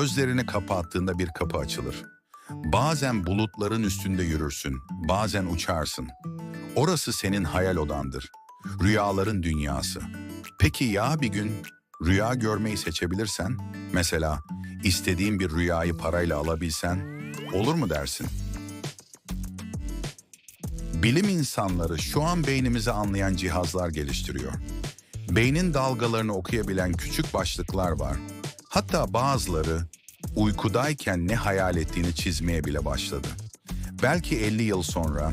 Gözlerini kapattığında bir kapı açılır. Bazen bulutların üstünde yürürsün, bazen uçarsın. Orası senin hayal odandır. Rüyaların dünyası. Peki ya bir gün rüya görmeyi seçebilirsen? Mesela istediğin bir rüyayı parayla alabilsen olur mu dersin? Bilim insanları şu an beynimizi anlayan cihazlar geliştiriyor. Beynin dalgalarını okuyabilen küçük başlıklar var. Hatta bazıları uykudayken ne hayal ettiğini çizmeye bile başladı. Belki 50 yıl sonra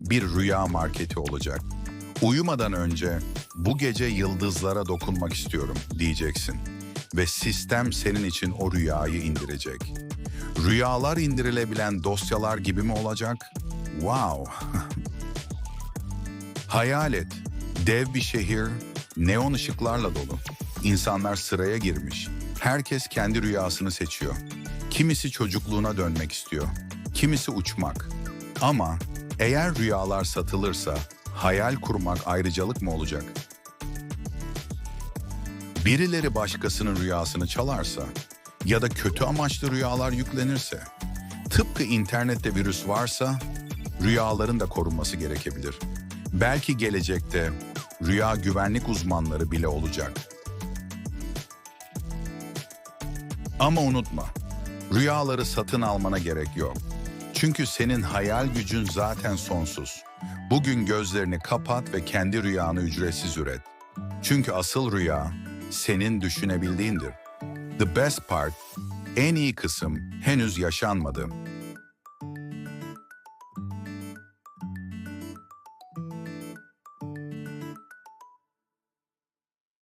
bir rüya marketi olacak. Uyumadan önce bu gece yıldızlara dokunmak istiyorum diyeceksin ve sistem senin için o rüyayı indirecek. Rüyalar indirilebilen dosyalar gibi mi olacak? Wow! Hayal et. Dev bir şehir, neon ışıklarla dolu. İnsanlar sıraya girmiş. Herkes kendi rüyasını seçiyor. Kimisi çocukluğuna dönmek istiyor. Kimisi uçmak. Ama eğer rüyalar satılırsa hayal kurmak ayrıcalık mı olacak? Birileri başkasının rüyasını çalarsa ya da kötü amaçlı rüyalar yüklenirse, tıpkı internette virüs varsa rüyaların da korunması gerekebilir. Belki gelecekte rüya güvenlik uzmanları bile olacak. Ama unutma, rüyaları satın almana gerek yok. Çünkü senin hayal gücün zaten sonsuz. Bugün gözlerini kapat ve kendi rüyanı ücretsiz üret. Çünkü asıl rüya senin düşünebildiğindir. The best part, en iyi kısım henüz yaşanmadı.